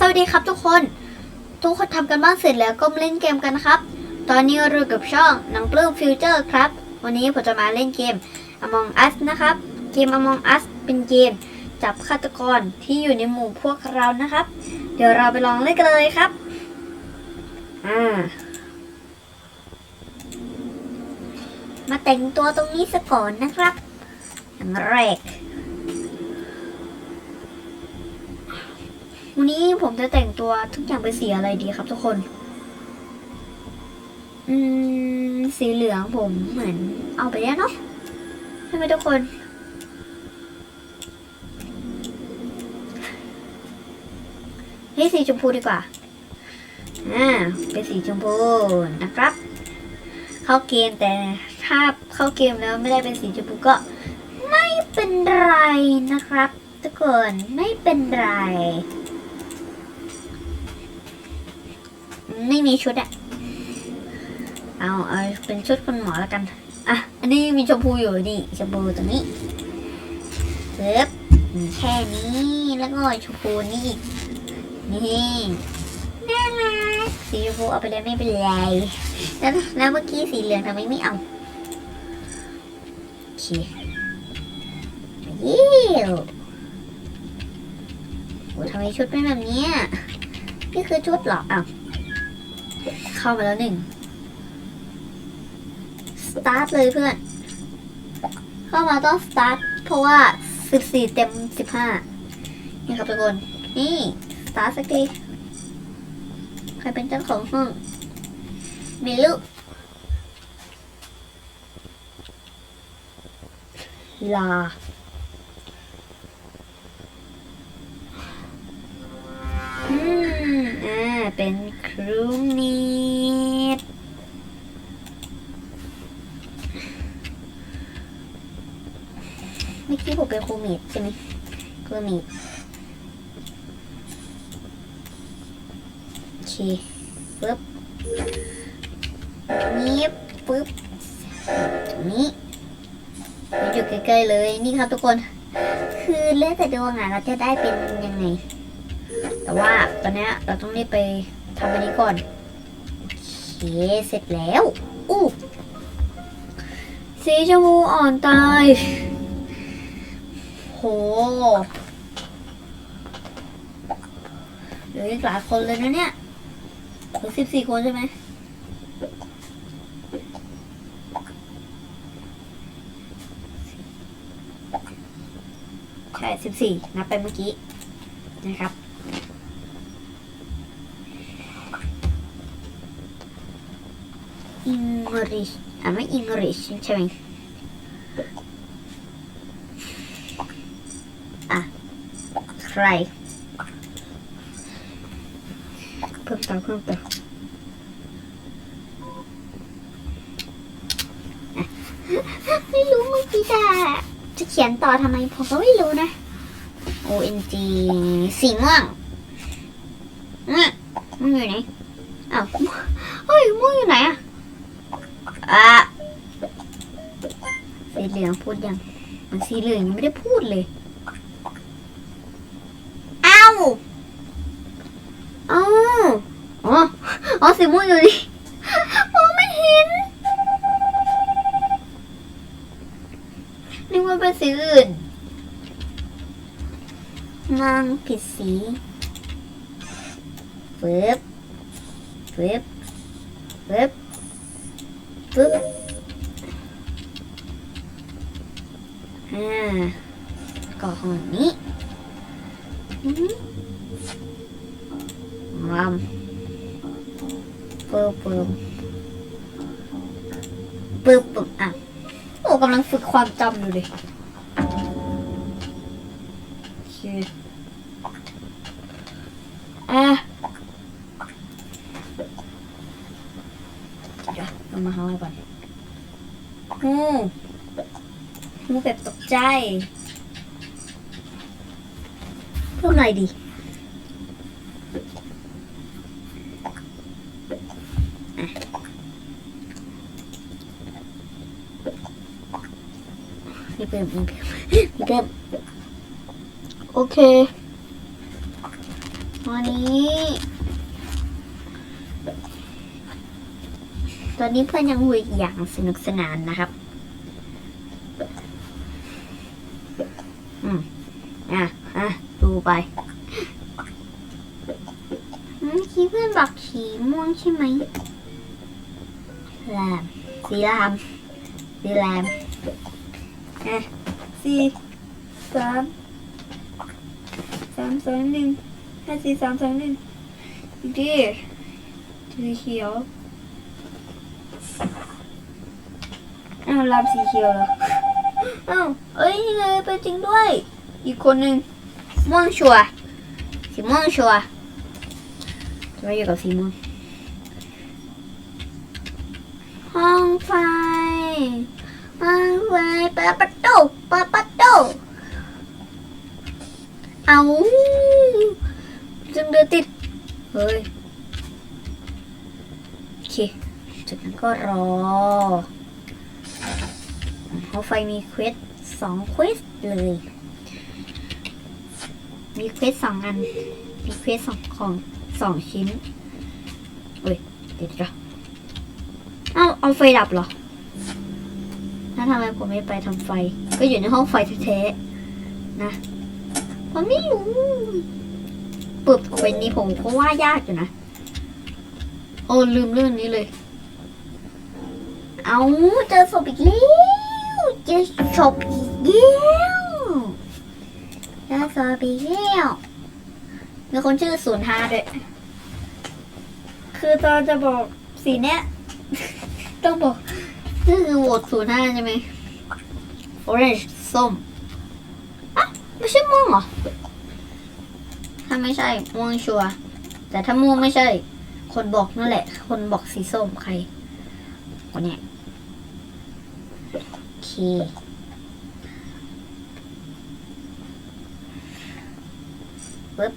สวัสดีครับทุกคน ทุกคนทำกันบ้านเสร็จแล้วก็มาเล่นเกมกันนะครับ ตอนนี้เราอยู่กับช่องหนังปลื้มฟิวเจอร์ครับ วันนี้ผมจะมาเล่นเกม Among Us นะครับ เกม Among Us เป็นเกม จับฆาตกรที่อยู่ในหมู่พวกเรานะครับ เดี๋ยวเราไปลองเล่นกันเลยครับอ่ามาแต่งตัวตรงนี้ซะก่อนนะครับอย่างแรก วันนี้ผมจะแต่งตัวทุกอย่างเป็นสีอะไรดีครับทุกคน อืม สีเหลืองผมเหมือนเอาไปแล้วเนาะใช่ไหมทุกคนเฮ้ยสีชมพูดีกว่า อ่า เป็นสีชมพูนะครับ เข้าเกมแต่ถ้าเข้าเกมแล้วไม่ได้เป็นสีชมพูก็ไม่เป็นไรนะครับ ทุกคนไม่เป็นไร มีชุดอะเอาเอาเป็นชุดคุณหมอแล้วกัน อะ อันนี้มีชมพูอยู่นี่ชมพูตรงนี้เล็บแค่นี้แล้วก็ชมพูนี่ นี่น่ารักสีชมพูเอาไปเลยไม่เป็นไรแล้วแล้วเมื่อกี้สีเหลืองทำไมไม่เอาโอเคเยี่ยวโอ้ทำไมชุดเป็นแบบนี้นี่คือชุดหรออ้าว เข้ามาแล้วหนึ่งสตาร์ทเลยเพื่อน เข้ามาต้องสตาร์ทเพราะว่าสิบสี่เต็มสิบห้านี่ครับทุกคน นี่สตาร์ทสักทีใครเป็นเจ้าของห้องม่รู้ลา เป็นครูมีดเมื่อกี้ผมเป็นครูมีดใช่ไหมครูมีดโอเคปึ๊บนี้ปึ๊บตรงนี้อยู่ใกล้ๆเลยนี่ครับทุกคน คือเลือกแต่ดวงอะเราจะได้เป็นยังไง แต่ว่าตอนนี้เราต้องรีบไปทำอันนี้ก่อนโอเคเสร็จแล้วอู้สีชมพูอ่อนตาย โหเหลืออีกหลายคนเลยนะเนี่ยเหลือสิบสี่คนใช่ไหมใช่สิบสี่นับไปเมื่อกี้นะครับ English อ่านว่า English ใช่ไหมอะ ใคร เพิ่มติมเพิ่มติมอะไม่รู้เมื่อกี้จะจะเขียนต่อทำไมผมก็ไม่รู้นะ O N G สีม่วงอืมม่วงอยู่ไหนอ้าวเฮ้ยม่วงอยู่ไหนอะ อะสีเหลืองพูดยังมันสีเหลืองยังไม่ได้พูดเลยอ้าวอ้าวอ๋ออ๋อสีม่วงอยู่นี่มองไม่เห็นนึกว่าเป็นสีอื่นมองผิดสีปึ๊บปึ๊บปึ๊บ ปึ๊บอ่าก็ห้องนี้อือหือวามปึ๊บปึ๊บปึ๊บปึ๊บอะโอ้กำลังฝึกความจำอยู่เลยโอเค อะ เดี๋ยวลงมาข้างล่างก่อนงูงูแบบตกใจเพิ่มหน่อยดิอะนี่เพิ่มนี่เพิ่มนี่เพิ่มโอเควันนี้ ตอนนี้เพื่อนยังคุยอย่างสนุกสนานนะครับอืมอะอะดูไปเมื่อกี้เพื่อนบอกสีม่วงใช่ไหมแรมสีแรมสีแรมอะสี่สามสามสองหนึ่งห้าสี่สามสองหนึ่งดีสีเขียว อ้าวลามสีเขียวเหรออ้าวเอ้ยนี่ไงเป็นจริงด้วย อีกคนหนึ่งม่วงชัวสีม่วงชัวจะไปอยู่กับสีม่วงห้องไฟห้องไฟเปิดประตูเปิดประตูเอาจึงเดือติด เฮ้ย โอเคจากนั้นก็รอ ห้องไฟมีเควสสองเควสเลย มีเควสสองอัน มีเควสสองของสองชิ้นเอ้ยเดี๋ยวเดี๋ยวเอาเอาไฟดับเหรอแล้วทำไมผมไม่ไปทำไฟ ก็อยู่ในห้องไฟแท้ๆนะผมไม่รู้ปึบเควสนี้ผมก็ว่ายากอยู่นะ โอ้ลืมเรื่องนี้เลย เอาเจอศพอีกแล้ว จอศพอีกแล้วเจอศพอีกแล้วมีคนชื่อศูนย์ห้าด้วย คือตอนจะบอกสีเนี้ย ต้องบอกนี่คือโหวตศูนย์ห้าใช่ไหม orange ส้มอะไม่ใช่ม่วงเหรอ ถ้าไม่ใช่ม่วงชัวร์แต่ถ้าม่วงไม่ใช่ คนบอกนั่นแหละ คนบอกสีส้มใครคนเนี้ย เค ปึ๊บ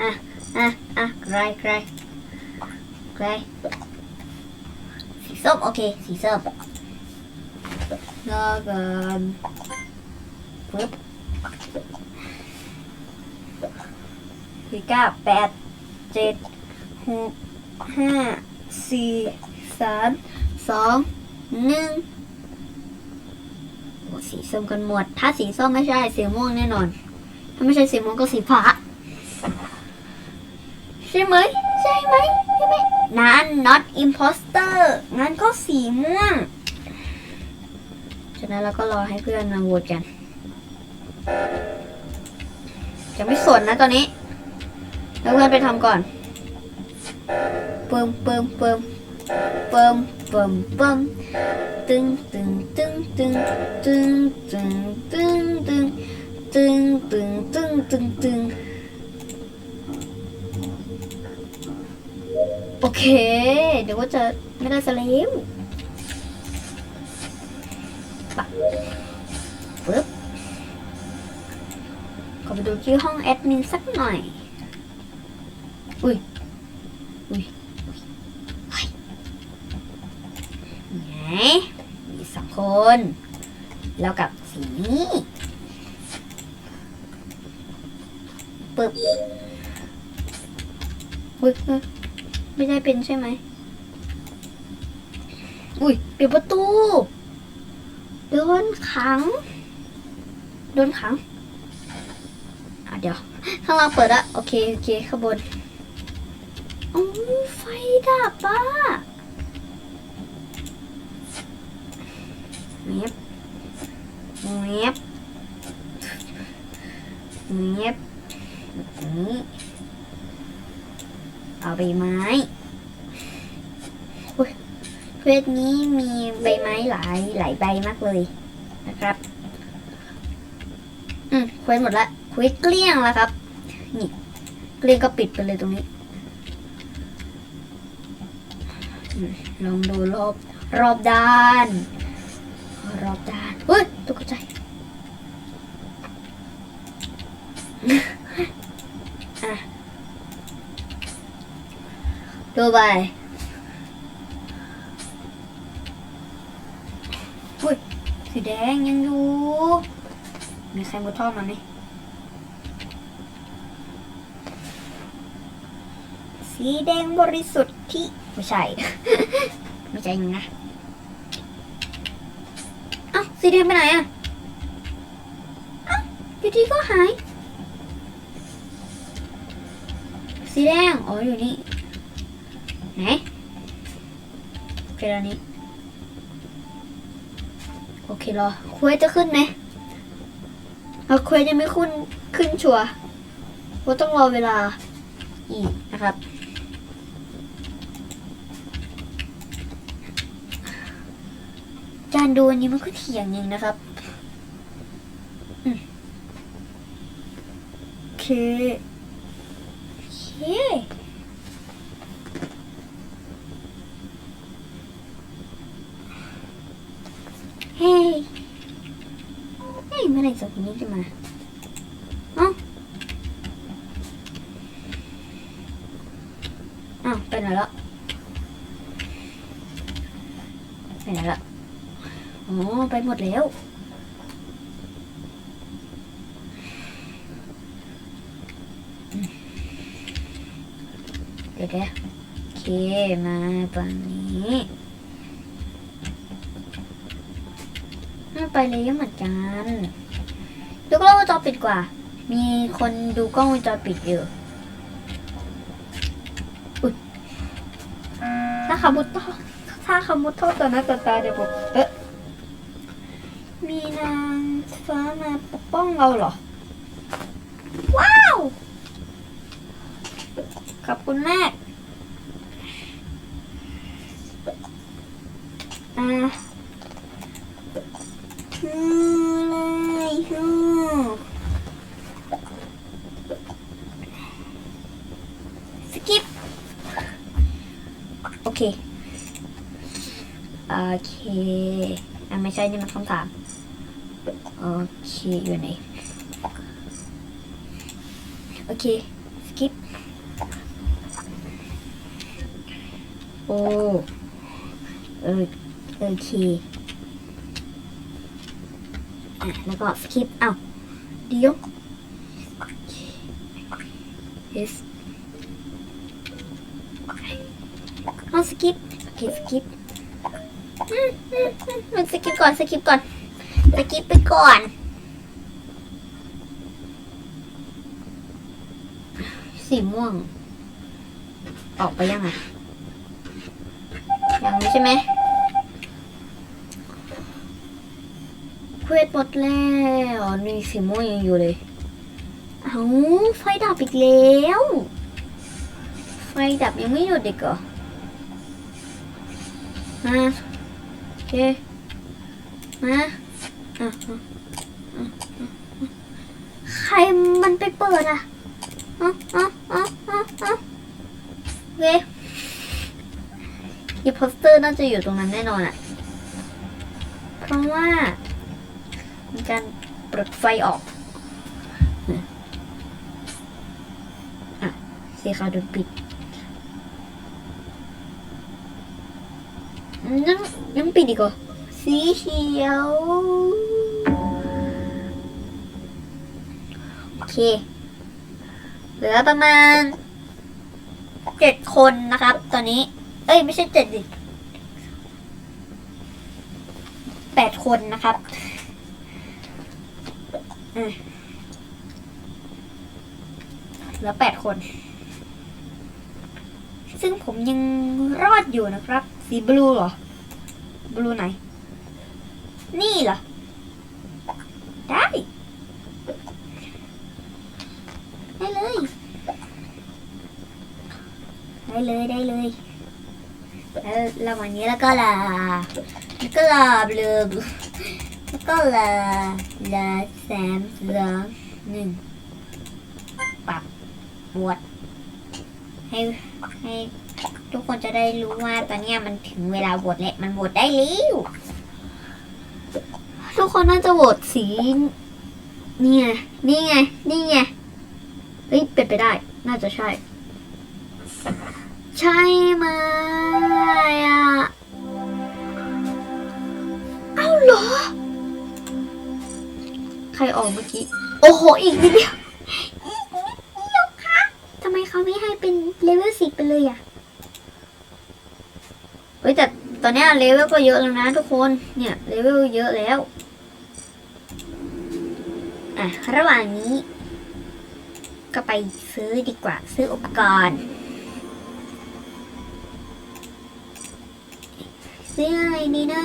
อะ อะ อะไกลไกลไกลสีส้มโอเค สีส้มแล้วกันปึ๊บสี่เก้าแปดเจ็ดหก ห้าสี่สามสองหนึ่งโอ้สีส้มกันหมด ถ้าสีส้มไม่ใช่สีม่วงแน่นอน ถ้าไม่ใช่สีม่วงก็สีฟ้าใช่ไหมใช่ไหมใช่ไหมนั้น not imposter งั้นก็สีม่วงจากนั้นเราก็รอให้เพื่อนมาโหวตกัน จะไม่สนนะตอนนี้แล้วเพื่อนไปทำก่อน ปิมเปิมเปิมเปิมเปิมเปิมตึงตึงตึงตึงตึงตึงตึงตึงตึงตึงตึงตึงตึงโอเค เดี๋ยวว่าจะไม่ได้สเลวปะปึ๊บขอไปดูที่ห้องแอดมินสักหน่อย อุ้ย ไงมีสองคน แล้วกับสีนี้ปึ๊บอุ้ยเอ้ยไม่ได้เป็นใช่ไหม อุ้ยปิดประตู โดนขัง โดนขัง อะเดี๋ยว ข้างล่างเปิดละโอเค โอเคข้างบน อ้ไฟดับอะเงียบเงียบเงียบนี้เอาใบไม้เควสนี้มีใบไม้หลายหลายใบมากเลยนะครับ อืมเควสหมดละเควสเกลี้ยงแล้วครับ นี่ เกลี้ยงก็ปิดไปเลยตรงนี้อืม ลองดูรอบรอบด้าน รอบด้านเฮ้ยตกใจอะดูไปอุ้ยสีแดงยังอยู่ มีใครมุดท่อมาไหม สีแดงบริสุทธิ์ที่ไม่ใช่ ไม่ใช่นะเอ้าสีแดงไปไหนอะเอ้าอยู่ดีก็หาย สีแดงอ๋ออยู่นี่ไหนเจอแล้วนี้โอเครอคุยจะขึ้นไหมเอาคุยจะไม่ขึ้นขึ้นชัวร์เพราะต้องรอเวลาอีกนะครับ จานโดนนี้มันก็เถียงยิงนะครับโอเคโอเคเฮ้ยเฮ้ยเมื่อไหร่สองคนนี้จะมาอ้าอ้าวไปไหนละไปไหนละ อ๋อ ไปหมดแล้ว เดี๋ยวเดี๋ยวโอเค มาฝั่งนี้น่าไปเลยเหมือนกันดูกล้องวงจรปิดกว่า มีคนดูกล้องวงจรปิดอยู่อุ๊ยถ้าขมุดท่อถ้าขมุดท่อต่อหน้าต่อตาเดี๋ยวผมเอ๊ะ มีนางฟ้ามาปกป้องเราเหรอ ว้าว ขอบคุณมาก อ่าฮือเลยฮือสกิป โอเค โอเคอะไม่ใช่นี่มันคำถาม โอเค อยู่ไหน โอเค สกิป โอ้เออโอเคอะแล้วก็สคิป เอ้าเดี๋ยว yes เอาสกิป โอเค สกิปอืมอืมอืมมันสกิปก่อน สกิปก่อน สกิปไปก่อน สีม่วง ออกไปยังไงยังใช่ไหมเควสหมดแล้วนี่สีม่วงยังอยู่เลย เอาไฟดับอีกแล้ว ไฟดับยังไม่หยุดอีกเหรอมาโอเคมาอะอะอะอะ ใครมันไปเปิดอะอะอะอะอะอะโอเคอีโพสเตอร์น่าจะอยู่ตรงนั้นแน่นอนอะเพราะว่า มีการปลดไฟออกอะสีขาวโดนปิดยังยังปิดอีกเหรอ สีเขียว โอเค เหลือประมาณเจ็ดคนนะครับ ตอนนี้ เอ้ย ไม่ใช่เจ็ดดิแปดคนนะครับเหลือแปดคน ซึ่งผมยังรอดอยู่นะครับ สีบลูเหรอบลูไหน นี่เหรอ ได้ ได้เลย ได้เลยได้เลยแล้วระหว่างนี้แล้วก็ลาแล้วก็ลาเบลอแล้วก็ลาลาสามสองหนึ่งปรับบวชให้ให้ทุกคนจะได้รู้ว่าตอนนี้มันถึงเวลาโหวตแล้วมันโหวตได้แล้ว คนน่าจะโหวตสีนี่ไง นี่ไง นี่ไง เฮ้ย เป็นไปได้ น่าจะใช่ ใช่ไหมอะ เอ้าเหรอ ใครออกเมื่อกี้ โอ้โห อีกนิดเดียวอีกนิดเดียวค่ะทำไมเขาไม่ให้เป็นเลเวลสิบไปเลยอะ เฮ้ย แต่ตอนนี้เลเวลก็เยอะแล้วนะทุกคน เนี่ย เลเวลเยอะแล้ว อะ ระหว่างนี้ ก็ไปซื้อดีกว่า ซื้ออุปกรณ์ ซื้ออะไรดีนะ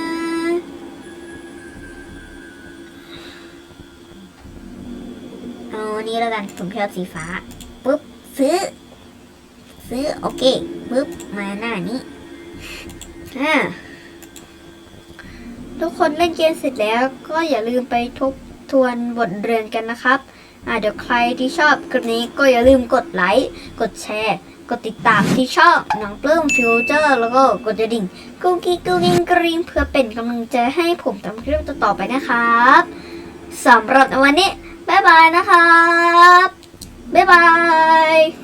เอาอันนี้แล้วกันผมชอบสีฟ้าปุ๊บ ซื้อ ซื้อ โอเคปุ๊บ มาหน้านี้อ่าทุกคนเล่นเกมเสร็จแล้วก็อย่าลืมไปทบ ทวนบทเรียนกันนะครับเดี๋ยวใครที่ชอบคลิปนี้ก็อย่าลืมกดไลค์ กดแชร์ กดติดตามที่ชอบหนังปลื้มฟิวเจอร์ แล้วก็กดกระดิ่งกุ๊กกิ๊กกุ๊กกิ๊งกริ๊งเพื่อเป็นกำลังใจให้ผมทำคลิปต่อไปนะครับสำหรับวันนี้ บ๊ายบายนะครับ บ๊ายบาย